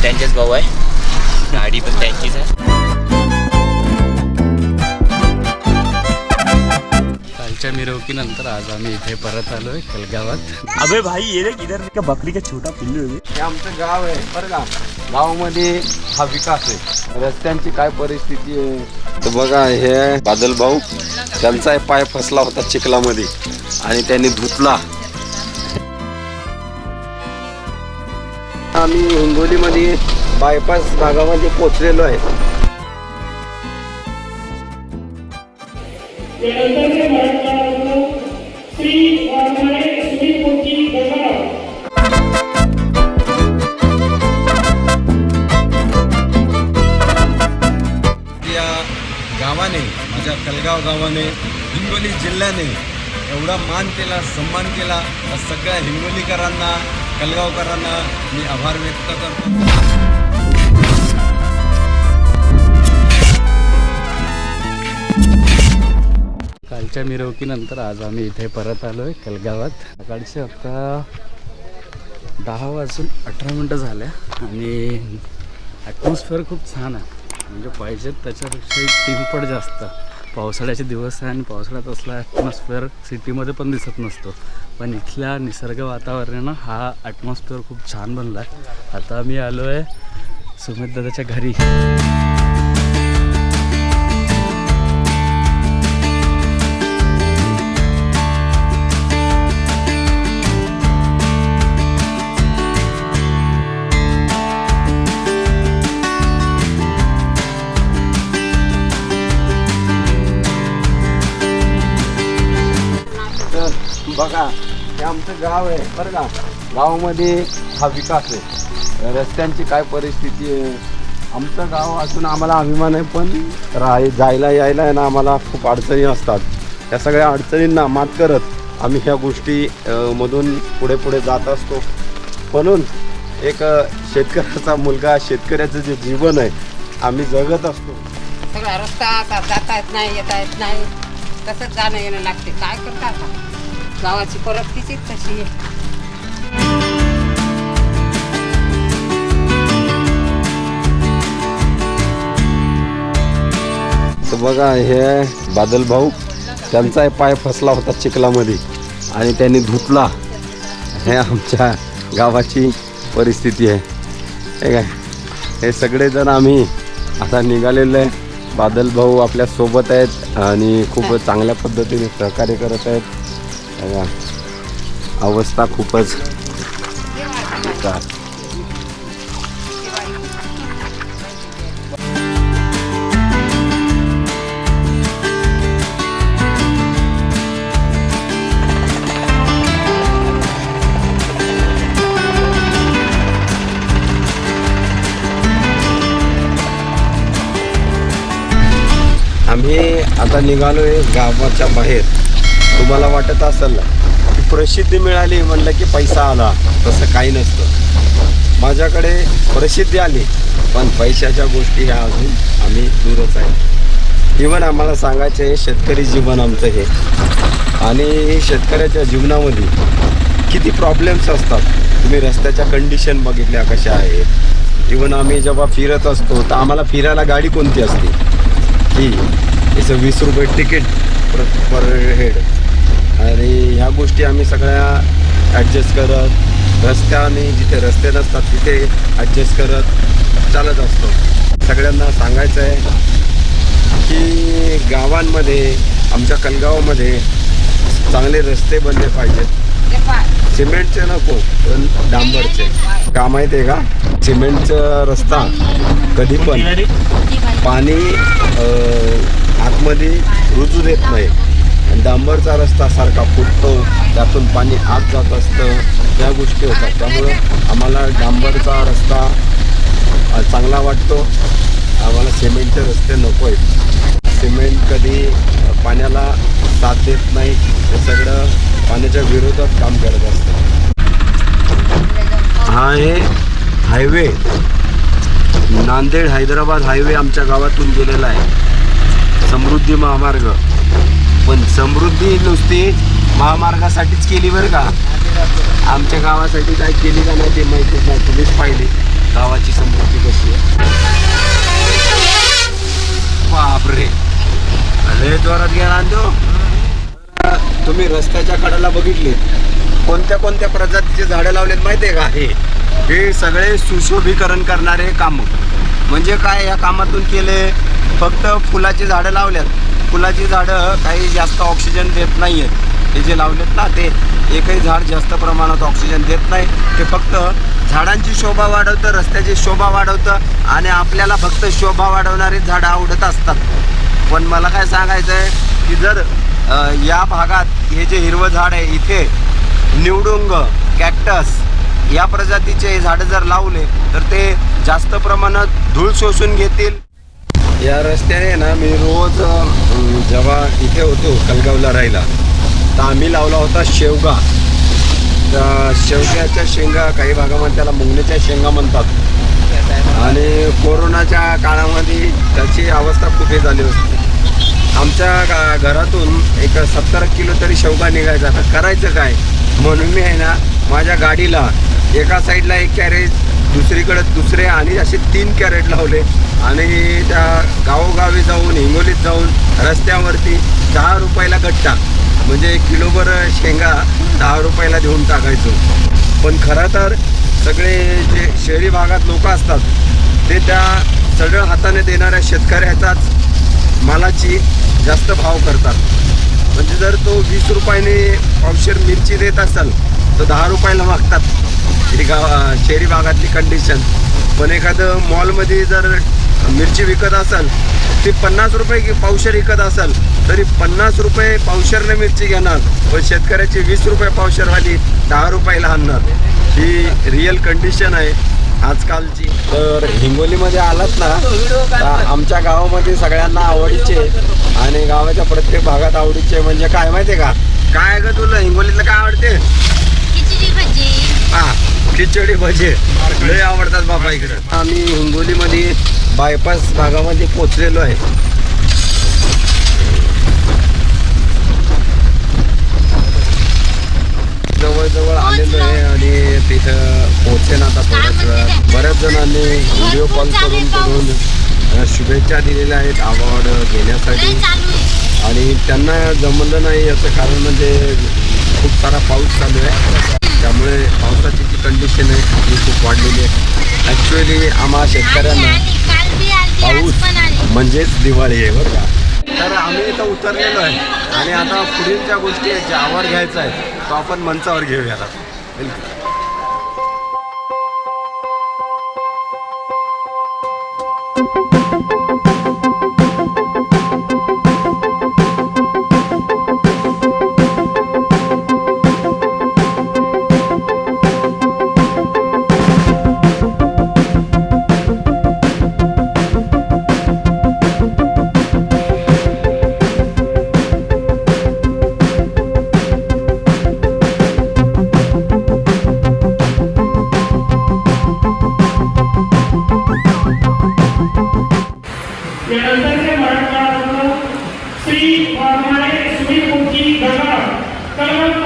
पण त्यांचेच भाऊ आहे. गाडी पण त्यांचीच आहे. कालच्या मिरवणुकीनंतर आज आम्ही इथे परत आलोय कलगावात. अबे भाई ये देख इधर का बकरी का छोटा पिल्लू है हे आमचं गाव आहे बरं का? गावामध्ये हा विकास आहे. रस्त्यांची काय परिस्थिती आहे? तर बघा हे बादल भाऊ त्यांचा पाय फसला होता चिखलामध्ये आणि त्यांनी धुतला. आम्ही हिंगोलीमध्ये बायपास भागामध्ये पोचलेलो आहे. या गावाने माझ्या कलगाव गावाने हिंगोली जिल्ह्याने एवढा मान केला सन्मान केला सगळ्या हिंगोलीकरांना कलगावकरांना मी आभार व्यक्त करतो. कालच्या मिरवणुकीनंतर आज आम्ही इथे परत आलो आहे कलगावात. सकाळचे आता दहा वाजून अठरा मिनटं झाल्या आणि ॲटमॉस्फिअर खूप छान आहे. म्हणजे पाहिजेत त्याच्यापेक्षा एक तीनपट जास्त. पावसाळ्याचे दिवस आहे आणि पावसाळ्यात असला ॲटमॉस्फिअर सिटीमध्ये पण दिसत नसतो. पण इथल्या निसर्ग वातावरणानं हा ॲटमॉस्फिअर खूप छान बनला आहे आता मी आलो आहे सुमित दादाच्या घरी. बघा हे आमचं गाव आहे बरं का? गावामध्ये हा विकास आहे. रस्त्यांची काय परिस्थिती आहे? आमचं गाव असून आम्हाला अभिमान आहे पण राह जायला यायला आहे ना आम्हाला खूप अडचणी असतात. या सगळ्या अडचणींना मात करत आम्ही ह्या गोष्टी मधून पुढे पुढे जात असतो. म्हणून एक शेतकऱ्याचा मुलगा शेतकऱ्याचं जे जीवन आहे आम्ही जगत असतो. सगळा रस्ता आता जाता येत नाही येता येत नाही. तसंच जाणं येणं लागते. काय करता गावाची तशी आहे. तर बघा हे बादल भाऊ त्यांचा पाय फसला होता चिखलामध्ये आणि त्यांनी धुतला. हे आमच्या गावाची परिस्थिती आहे. हे काय? हे सगळेजण आम्ही आता निघालेलो आहे. बादल भाऊ आपल्यासोबत आहेत आणि खूप चांगल्या पद्धतीने सहकार्य करत आहेत. बघा. अवस्था खूपच बेकार. आम्ही आता निघालो आहे गावाच्या बाहेर तुम्हाला वाटत असेल ना की प्रसिद्धी मिळाली म्हणलं की पैसा आला. तसं काही नसतं. माझ्याकडे प्रसिद्धी आली पण पैशाच्या गोष्टी ह्या अजून आम्ही दूरच आहे. इव्हन आम्हाला सांगायचं आहे शेतकरी जीवन आमचं हे. आणि शेतकऱ्याच्या जीवनामध्ये किती प्रॉब्लेम्स असतात. तुम्ही रस्त्याच्या कंडिशन बघितल्या कशा आहेत. इवन आम्ही जेव्हा फिरत असतो तर आम्हाला फिरायला गाडी कोणती असते? की याचं वीस रुपये तिकीट पर पर हेड आणि ह्या गोष्टी आम्ही सगळ्या ॲडजस्ट करत रस्त्याने जिथे रस्ते नसतात तिथे ॲडजस्ट करत चालत असतो. सगळ्यांना सांगायचं आहे की गावांमध्ये आमच्या कलगावामध्ये चांगले रस्ते बनले पाहिजेत. सिमेंटचे नको पण डांबरचे. का माहिती आहे का? सिमेंटचा रस्ता कधी पण पाणी आतमध्ये रुजू देत नाही. आणि डांबरचा रस्ता सारखा फुटतो त्यातून पाणी आत जात असतं. त्या गोष्टी होतात. त्यामुळं आम्हाला डांबरचा रस्ता चांगला वाटतो. आम्हाला सिमेंटचे रस्ते नको आहेत. सिमेंट कधी पाण्याला साथ देत नाही. हे सगळं पाण्याच्या विरोधात काम करत असतं. हा आहे हायवे. नांदेड हैदराबाद हायवे आमच्या गावातून गेलेला आहे. समृद्धी महामार्ग. पण समृद्धी नुसती महामार्गासाठीच केली बरं का? आमच्या गावासाठी काय केली का नाही ते माहितीच नाही तुम्हीच पाहिली. गावाची समृद्धी कशी आहे? बापरे. लय जोरात गेला तो. तुम्ही रस्त्याच्या कडेला बघितले. कोणत्या कोणत्या प्रजातीचे झाडं लावलेत माहिती आहे का? हे. हे सगळे सुशोभीकरण करणारे काम. म्हणजे काय या कामातून केले? फक्त फुलाची झाडं लावल्यात. फुलाची झाडं काही जास्त ऑक्सिजन देत नाही आहेत हे जे लावलेत ना ते एकही झाड जास्त प्रमाणात ऑक्सिजन देत नाही. ते फक्त झाडांची शोभा वाढवतं रस्त्याची शोभा वाढवतं आणि आपल्याला फक्त शोभा वाढवणारी झाडं आवडत असतात. पण मला काय सांगायचं आहे की जर या भागात हे जे हिरवं झाड आहे इथे निवडुंग कॅक्टस या प्रजातीचे झाडं जर लावले तर ते जास्त प्रमाणात धूळ शोषून घेतील. या रस्त्याने ना मी रोज जेव्हा इथे होतो कलगावला राहिला तर आम्ही लावला होता शेवगा. त्या शेवग्याच्या शेंगा काही भागामध्ये त्याला मुंगण्याच्या शेंगा म्हणतात. आणि कोरोनाच्या काळामध्ये त्याची अवस्था खूप हे झाली होती. आमच्या गा- घरातून एक सत्तर किलो तरी शेवगा निघायचा. करायचं काय? म्हणून मी आहे ना माझ्या गाडीला एका साईडला एक कॅरेज दुसरीकडे दुसरे आणि असे तीन कॅरेट लावले. आणि त्या गावोगावी जाऊन हिंगोलीत जाऊन रस्त्यावरती दहा रुपयाला गट्टा म्हणजे किलोभर शेंगा दहा रुपयाला देऊन टाकायचो. पण खरं तर सगळे जे शहरी भागात लोक असतात ते त्या सगळं हाताने देणाऱ्या शेतकऱ्याचाच मालाची जास्त भाव करतात. म्हणजे जर तो वीस रुपयाने पावशेर मिरची देत असाल तर दहा रुपयाला मागतात. ही गाव शहरी भागातली कंडिशन पण एखादं मॉलमध्ये जर मिरची विकत असेल ती पन्नास रुपये पावशर विकत असेल तरी पन्नास रुपये पावशरनं मिरची घेणार व शेतकऱ्याची वीस रुपये पावशरवाली दहा रुपयाला आणणार. ही रिअल कंडिशन आहे. आजकालची. तर हिंगोलीमध्ये आलात ना आमच्या गावामध्ये सगळ्यांना आवडीचे आणि गावाच्या प्रत्येक भागात आवडीचे म्हणजे काय माहितीये का? काय ग तुला हिंगोलीतलं काय आवडते? खिचडी भजी. हा खिचडी भजे. लय आवडतात बाबा इकडे. आम्ही हिंगोलीमध्ये बायपास भागामध्ये पोचलेलो आहे. जवळजवळ आलेलो आहे आणि तिथं पोहोचेन आता थोड्याच वेळात बऱ्याच जणांनी व्हिडिओ कॉल करून करून शुभेच्छा दिलेल्या आहेत अवॉर्ड घेण्यासाठी. आणि त्यांना जमलं नाही याचं कारण म्हणजे खूप सारा पाऊस चालू आहे. त्यामुळे पावसाची जी कंडिशन आहे ती खूप वाढलेली आहे. ॲक्च्युली आम्हा शेतकऱ्यांना पाऊस म्हणजेच दिवाळी आहे बरं का. तर आम्ही इथं उतरलेलो आहे. आणि आता पुढील ज्या गोष्टी आहेत ज्या आवर घ्यायचा आहे तो आपण मंचावर घेऊया आता. वेलकम त्यानंतरचे मराठवाडा श्री वाघमारे सुनील मुखी गंगाराम कळवण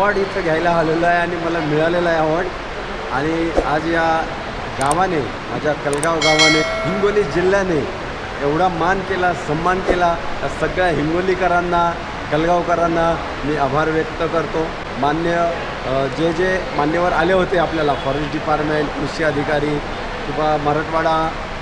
अवॉर्ड इथं घ्यायला आलेलो आहे आणि मला मिळालेला आहे अवॉर्ड आणि आज या गावाने माझ्या कलगाव गावाने हिंगोली जिल्ह्याने एवढा मान केला सन्मान केला. त्या सगळ्या हिंगोलीकरांना कलगावकरांना मी आभार व्यक्त करतो. मान्य जे जे मान्यवर आले होते आपल्याला फॉरेस्ट डिपार्टमेंट कृषी अधिकारी किंवा मराठवाडा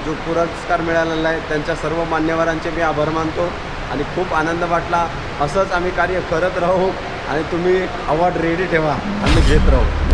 जो पुरस्कार मिळालेला आहे त्यांच्या सर्व मान्यवरांचे मी आभार मानतो. आणि खूप आनंद वाटला. असंच आम्ही कार्य करत राहू. आणि तुम्ही अवॉर्ड रेडी ठेवा. आम्ही घेत राहू.